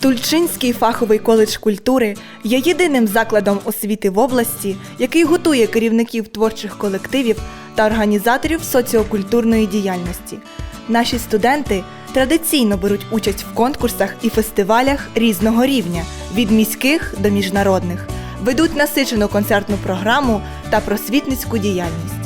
Тульчинський фаховий коледж культури є єдиним закладом освіти в області, який готує керівників творчих колективів та організаторів соціокультурної діяльності. Наші студенти традиційно беруть участь в конкурсах і фестивалях різного рівня від міських до міжнародних, ведуть насичену концертну програму та просвітницьку діяльність.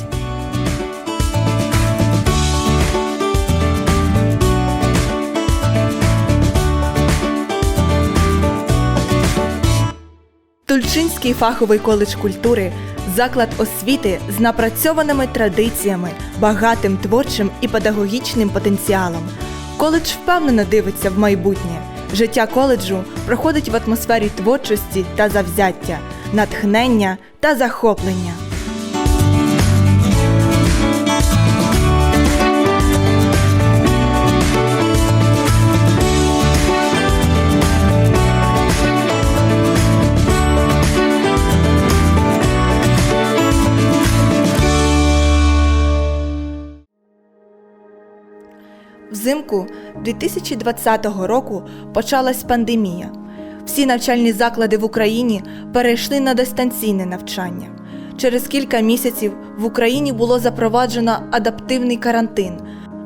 Тульчинський фаховий коледж культури заклад освіти з напрацьованими традиціями, багатим творчим і педагогічним потенціалом. Коледж впевнено дивиться в майбутнє. Життя коледжу проходить в атмосфері творчості та завзяття, натхнення та захоплення. Взимку 2020 року почалась пандемія. Всі навчальні заклади в Україні перейшли на дистанційне навчання. Через кілька місяців в Україні було запроваджено адаптивний карантин,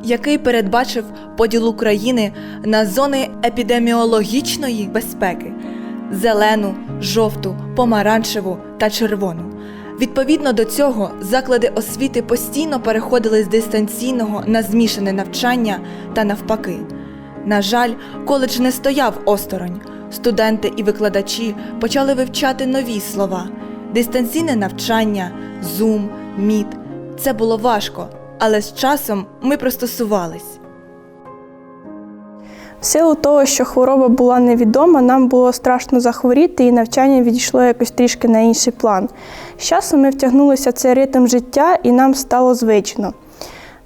який передбачив поділ України на зони епідеміологічної безпеки зелену, жовту, помаранчеву та червону. Відповідно до цього, заклади освіти постійно переходили з дистанційного на змішане навчання та навпаки. На жаль, коледж не стояв осторонь. Студенти і викладачі почали вивчати нові слова: дистанційне навчання, Zoom, Meet. Це було важко, але з часом ми пристосувались. В силу того, що хвороба була невідома, нам було страшно захворіти, і навчання відійшло якось трішки на інший план. З часом ми втягнулися в цей ритм життя, і нам стало звично.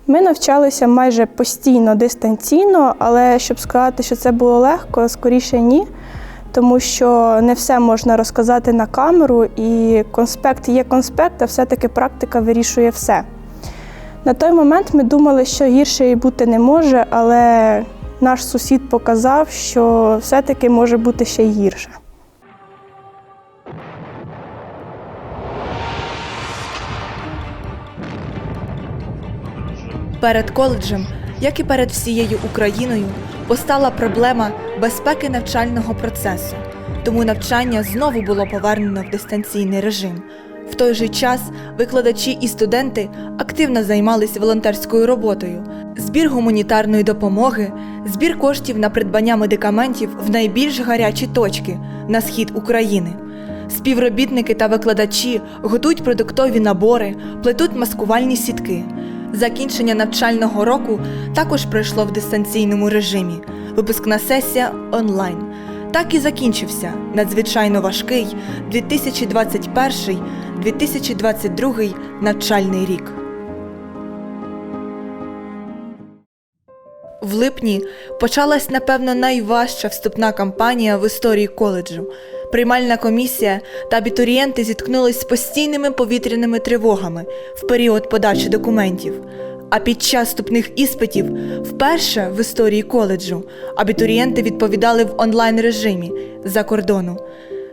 Ми навчалися майже постійно дистанційно, але щоб сказати, що це було легко, скоріше ні, тому що не все можна розказати на камеру, і конспект є конспект, а все-таки практика вирішує все. На той момент ми думали, що гірше і бути не може, але наш сусід показав, що все-таки може бути ще гірше. Перед коледжем, як і перед всією Україною, постала проблема безпеки навчального процесу. Тому навчання знову було повернено в дистанційний режим. В той же час викладачі і студенти активно займалися волонтерською роботою, збір гуманітарної допомоги, збір коштів на придбання медикаментів в найбільш гарячі точки на схід України. Співробітники та викладачі готують продуктові набори, плетуть маскувальні сітки. Закінчення навчального року також пройшло в дистанційному режимі. Випускна сесія онлайн. Так і закінчився надзвичайно важкий 2021-2022 навчальний рік. В липні почалась, напевно, найважча вступна кампанія в історії коледжу. Приймальна комісія та абітурієнти зіткнулись з постійними повітряними тривогами в період подачі документів. А під час вступних іспитів вперше в історії коледжу абітурієнти відповідали в онлайн режимі за кордону.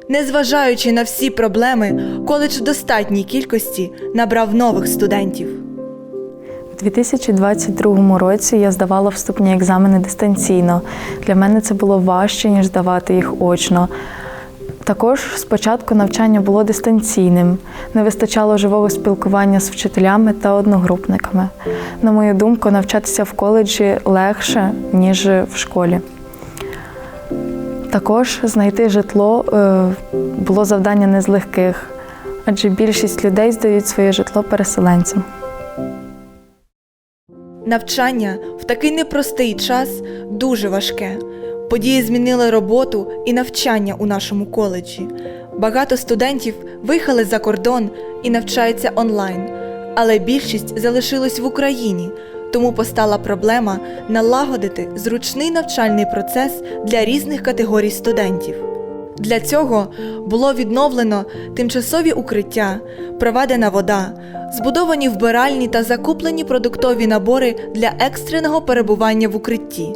Незважаючи на всі проблеми, коледж в достатній кількості набрав нових студентів. У 2022 році я здавала вступні екзамени дистанційно. Для мене це було важче, ніж здавати їх очно. Також спочатку навчання було дистанційним, не вистачало живого спілкування з вчителями та одногрупниками. На мою думку, навчатися в коледжі легше, ніж в школі. Також знайти житло е, було завдання не з легких, адже більшість людей здають своє житло переселенцям. Навчання в такий непростий час дуже важке. Події змінили роботу і навчання у нашому коледжі. Багато студентів виїхали за кордон і навчаються онлайн, але більшість залишилась в Україні, тому постала проблема налагодити зручний навчальний процес для різних категорій студентів. Для цього було відновлено тимчасові укриття, проведена вода, збудовані вбиральні та закуплені продуктові набори для екстреного перебування в укритті.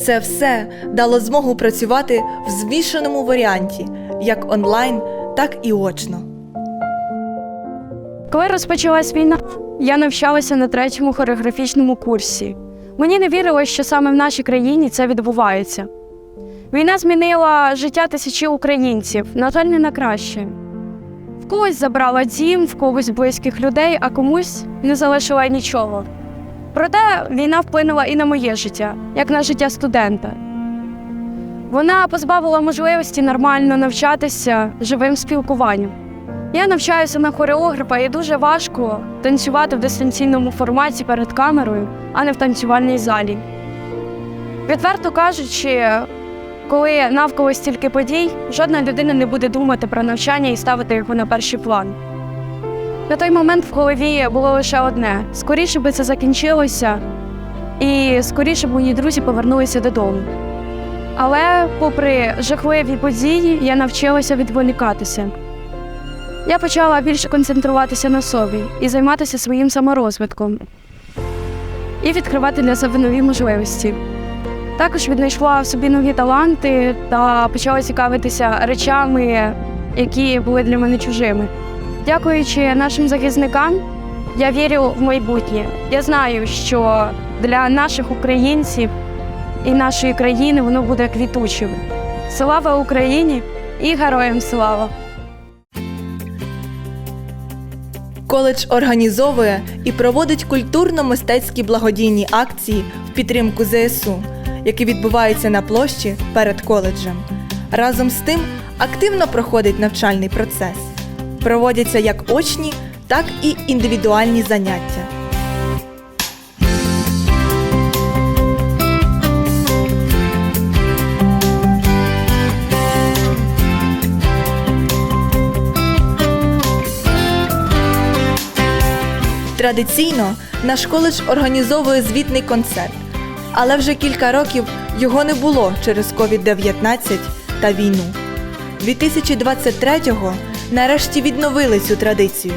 Це все дало змогу працювати в змішаному варіанті, як онлайн, так і очно. Коли розпочалась війна, я навчалася на третьому хореографічному курсі. Мені не вірилось, що саме в нашій країні це відбувається. Війна змінила життя тисячі українців, на жаль, не на краще. В когось забрала дім, в когось близьких людей, а комусь не залишила нічого. Проте війна вплинула і на моє життя, як на життя студента. Вона позбавила можливості нормально навчатися живим спілкуванням. Я навчаюся на хореографа і дуже важко танцювати в дистанційному форматі перед камерою, а не в танцювальній залі. Відверто кажучи, коли навколо стільки подій, жодна людина не буде думати про навчання і ставити його на перший план. На той момент в голові було лише одне: скоріше би це закінчилося, і скоріше б мої друзі повернулися додому. Але, попри жахливі події, я навчилася відволікатися. Я почала більше концентруватися на собі і займатися своїм саморозвитком, і відкривати для себе нові можливості. Також віднайшла в собі нові таланти та почала цікавитися речами, які були для мене чужими. Дякуючи нашим захисникам, я вірю в майбутнє. Я знаю, що для наших українців і нашої країни воно буде квітучим. Слава Україні і героям слава! Коледж організовує і проводить культурно-мистецькі благодійні акції в підтримку ЗСУ, які відбуваються на площі перед коледжем. Разом з тим активно проходить навчальний процес. Проводяться як очні, так і індивідуальні заняття. Традиційно наш коледж організовує звітний концерт, але вже кілька років його не було через COVID-19 та війну. 2023-го нарешті відновили цю традицію.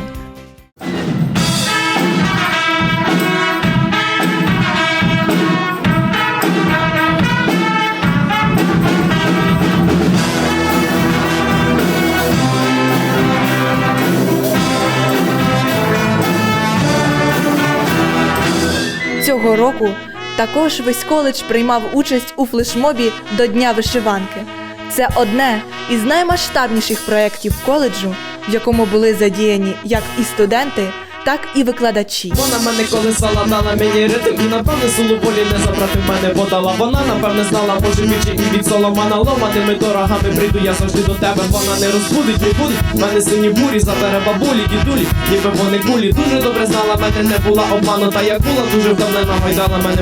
Цього року також весь коледж приймав участь у флешмобі до Дня вишиванки. Це одне із наймасштабніших проєктів коледжу, в якому були задіяні як і студенти, так і викладачі. Вона мене колесала, дала мені ритм І напевне силу волі не забрати мене подала Вона напевне знала поживічі і від соломана Ломатими дорогами прийду я завжди до тебе. Вона не розбудить, не в мене сині бурі Забере бабулі, дідулі, ніби вони кулі. Дуже добре знала мене, не була обманута. Як була дуже вдавнена, гайдала мене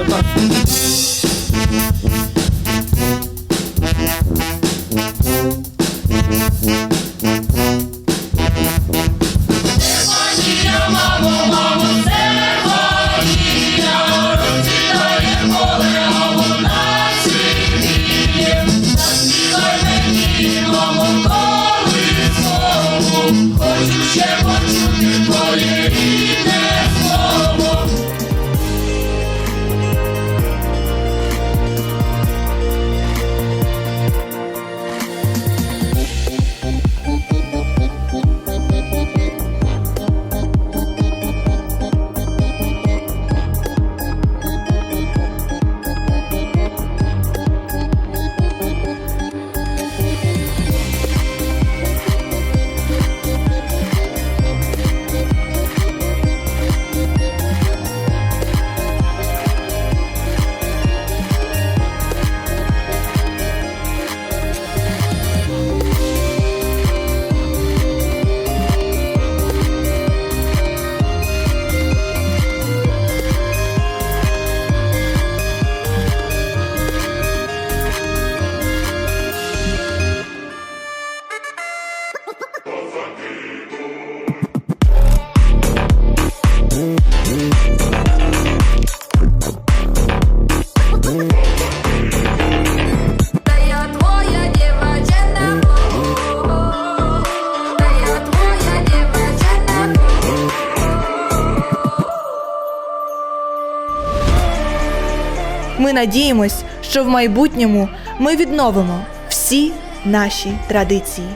Надіємось, що в майбутньому ми відновимо всі наші традиції.